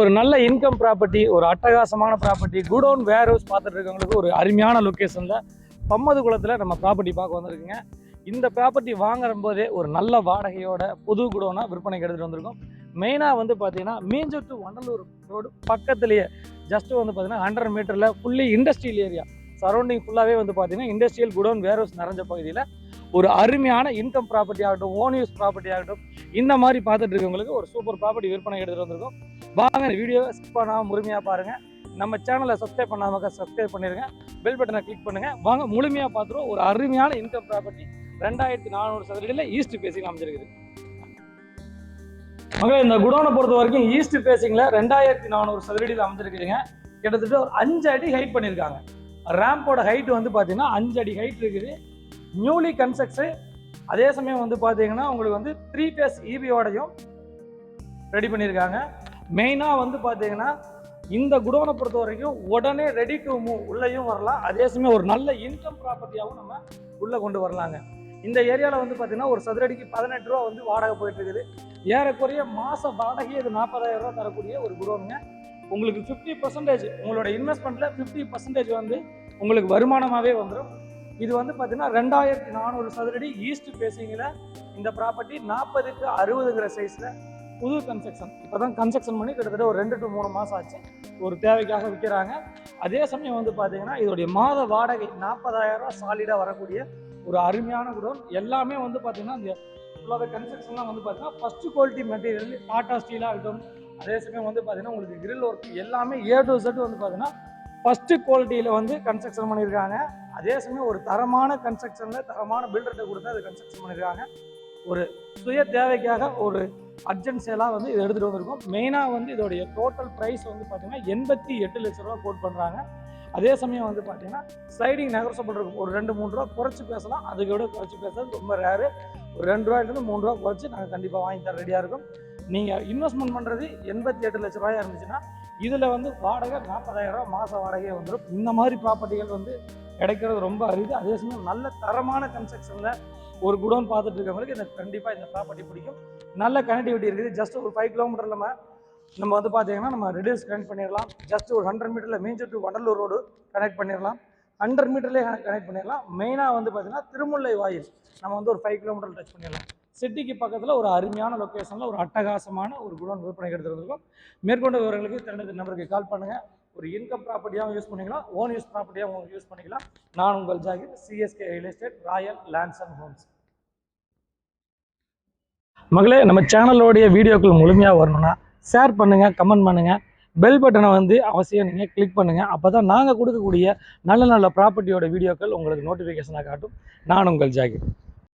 ஒரு நல்ல income property ஒரு அட்டகாசமான ப்ராப்பர்ட்டி குடோன் வேர் ஹவுஸ் பார்த்துட்டு இருக்கவங்களுக்கு ஒரு அருமையான லொக்கேஷனில் பம்மது குளத்தில் நம்ம ப்ராப்பர்ட்டி பார்க்க வந்திருக்குங்க. இந்த ப்ராப்பர்ட்டி வாங்குற போதே ஒரு நல்ல வாடகையோட புது குடோனாக விற்பனைக்கு எடுத்துகிட்டு வந்திருக்கோம். மெயினாக வந்து பார்த்தீங்கன்னா மீஞ்சூர் டு வண்டலூர் ரோடு பக்கத்துலேயே ஜஸ்ட் வந்து பார்த்தீங்கன்னா ஹண்ட்ரட் மீட்டரில் ஃபுல்லி இண்டஸ்ட்ரியல் ஏரியா சரௌண்டிங் ஃபுல்லாகவே வந்து பார்த்தீங்கன்னா இண்டஸ்ட்ரியல் குடோன் வேர் ஹவுஸ் நிறைஞ்ச பகுதியில் ஒரு அருமையான இன்கம் ப்ராப்பர்ட்டி ஆகட்டும் ஓன் யூஸ் ப்ராப்பர்ட்டி ஆகட்டும் இந்த மாதிரி பார்த்துட்டு இருக்கவங்களுக்கு ஒரு சூப்பர் ப்ராப்பர்ட்டி விற்பனை எடுத்துகிட்டு வந்திருக்கோம். வாங்க வீடியோ வீடியோவை ஸ்கிப் பண்ணாமல் முழுமையாக பாருங்கள் நம்ம சேனலை சப்ஸ்கிரைப் பண்ணாமக்க சப்ஸ்கிரைப் பண்ணிடுங்க பெல் பட்டனை கிளிக் பண்ணுங்கள் வாங்க முழுமையாக பார்த்துருவோம். ஒரு அருமையான இன்கம் ப்ராப்பர்ட்டி ரெண்டாயிரத்தி நானூறு சதுரடியில் ஈஸ்ட் பேசிங் அமைஞ்சிருக்குது. மகளே இந்த குடோனை பொறுத்த வரைக்கும் ஈஸ்ட் பேசிங்கில் ரெண்டாயிரத்தி நானூறு சதுரடியில் அமைஞ்சிருக்குதுங்க. கிட்டத்தட்ட ஒரு அஞ்சு அடி ஹைட் பண்ணியிருக்காங்க. ரேம்போட ஹைட் வந்து பார்த்தீங்கன்னா அஞ்சு அடி ஹைட் இருக்குது. நியூலி கன்ஸ்ட்ரக்ஷன் அதே சமயம் வந்து பார்த்தீங்கன்னா உங்களுக்கு வந்து த்ரீ ஃபேஸ் ஈபியோடையும் ரெடி பண்ணியிருக்காங்க. மெயினாக வந்து பார்த்தீங்கன்னா இந்த குடோனை பொறுத்த வரைக்கும் உடனே ரெடி டு மூவ் உள்ளேயும் வரலாம். அதே சமயம் ஒரு நல்ல இன்கம் ப்ராப்பர்ட்டியாகவும் நம்ம உள்ளே கொண்டு வரலாங்க. இந்த ஏரியாவில் வந்து பார்த்தீங்கன்னா ஒரு சதுரடிக்கு பதினெட்டு ரூபா வந்து வாடகை போயிட்டு இருக்குது ஏறக்குறைய மாத வாடகை இது நாற்பதாயிரம் ரூபா தரக்கூடிய ஒரு குடோனுங்க. உங்களுக்கு ஃபிஃப்டி பர்சன்டேஜ் உங்களோட இன்வெஸ்ட்மெண்ட்டில் ஃபிஃப்டி பர்சன்டேஜ் வந்து உங்களுக்கு வருமானமாகவே வந்துடும் இது வந்து பார்த்தீங்கன்னா ரெண்டாயிரத்தி நானூறு சதுரடி ஈஸ்ட் பேசிங்கில் இந்த ப்ராப்பர்ட்டி நாற்பதுக்கு அறுபதுங்கிற சைஸில் புது கன்ஸ்ட்ரக்ஷன் இப்போ தான் கன்ஸ்ட்ரக்ஷன் பண்ணி கிட்டத்தட்ட ஒரு ரெண்டு டு மூணு மாதம் ஆச்சு. ஒரு தேவைக்காக விற்கிறாங்க அதே சமயம் வந்து பார்த்தீங்கன்னா இதோடைய மாத வாடகை நாற்பதாயிரரூவா சாலிடாக வரக்கூடிய ஒரு அருமையான குடோன். எல்லாமே வந்து பார்த்தீங்கன்னா இந்த ஃபுல்லாகவே கன்ஸ்ட்ரக்ஷன்லாம் வந்து பார்த்தீங்கன்னா ஃபஸ்ட்டு குவாலிட்டி மெட்டீரியல் டாட்டா ஸ்டீலாக இருக்கட்டும். அதே சமயம் வந்து பார்த்தீங்கன்னா உங்களுக்கு கிரில் ஒர்க் எல்லாமே ஏ டு செட் வந்து பார்த்தீங்கன்னா ஃபஸ்ட்டு குவாலிட்டியில் வந்து கன்ஸ்ட்ரக்ஷன் பண்ணியிருக்காங்க அதே சமயம் ஒரு தரமான கன்ஸ்ட்ரக்ஷனில் தரமான பில்டர்கிட்ட கொடுத்து அதை கன்ஸ்ட்ரக்ஷன் பண்ணியிருக்காங்க ஒரு சுய தேவைக்காக ஒரு அர்ஜென்ட் சேலாக வந்து இதை எடுத்துகிட்டு வந்திருக்கோம். மெயினாக வந்து இதோடைய டோட்டல் ப்ரைஸ் வந்து பார்த்தீங்கன்னா எண்பத்தி எட்டு லட்ச ரூபா கோட் பண்ணுறாங்க அதே சமயம் வந்து பார்த்தீங்கன்னா ஸ்லைடிங் நெகோசபிள் இருக்கும் ஒரு ரெண்டு மூணு ரூபா குறைச்சி பேசலாம். அதுக்கு விட குறைச்சி பேசுறது ரொம்ப ரேரு ஒரு ரெண்டு ரூபாயிலேருந்து மூணு ரூபா குறைச்சி நாங்கள் கண்டிப்பாக வாங்கி தர ரெடியாக இருக்கும். நீங்கள் இன்வெஸ்ட்மெண்ட் பண்ணுறது எண்பத்தி எட்டு லட்ச ரூபாயா இருந்துச்சுன்னா இதில் வந்து வாடகை நாற்பதாயிரம் ரூபா மாத வாடகையே வந்துடும் இந்த மாதிரி ப்ராப்பர்ட்டிகள் வந்து கிடைக்கிறது ரொம்ப அரிது. அதே சமயம் நல்ல தரமான கன்ஸ்ட்ரக்ஷனில் ஒரு குடோன் பார்த்துட்டு இருக்கவங்களுக்கு இந்த கண்டிப்பாக இந்த ப்ராப்பர்ட்டி பிடிக்கும். நல்ல கனெக்டிவிட்டி இருக்குது. ஜஸ்ட் ஒரு ஃபைவ் கிலோமீட்டர் நம்ம நம்ம வந்து பார்த்தீங்கன்னா நம்ம ரிடியூஸ் கனெக்ட் பண்ணிடலாம். ஜஸ்ட் ஒரு ஹண்ட்ரட் மீட்டரில் Minjur to Vandalur road connect பண்ணிடலாம். ஹண்ட்ரட் மீட்டர்லேயே கனெக்ட் பண்ணிடலாம். மெயினாக வந்து பார்த்தீங்கன்னா திருமுல்லை வாயில் நம்ம வந்து ஒரு ஃபைவ் கிலோமீட்டர் டச் பண்ணிடலாம். சிட்டிக்கு பக்கத்தில் ஒரு அருமையான லொக்கேஷனில் ஒரு அட்டகாசமான ஒரு குடோன் விற்பனை எடுத்துருக்கோம் மேற்கொண்ட விவரங்களுக்கு திரண்டு நம்பருக்கு கால் பண்ணுங்கள் ஒரு இன்கம் ப்ராப்பர்ட்டியாகவும் யூஸ் பண்ணிக்கலாம் ஓன் யூஸ் ப்ராப்பர்ட்டியாகவும் யூஸ் பண்ணிக்கலாம். நான் உங்கள் Zakir CSK real estate Royal Lands and Homes மகளே நம்ம சேனலோடைய வீடியோக்கள் முழுமையாக வரணும்னா ஷேர் பண்ணுங்கள் கமெண்ட் பண்ணுங்கள் பெல் பட்டனை வந்து அவசியம் நீங்கள் கிளிக் பண்ணுங்கள் அப்போ தான் நாங்கள் கொடுக்கக்கூடிய நல்ல நல்ல ப்ராப்பர்ட்டியோட வீடியோக்கள் உங்களுக்கு நோட்டிஃபிகேஷனாக காட்டும். நான் உங்கள் ஜாகிர்.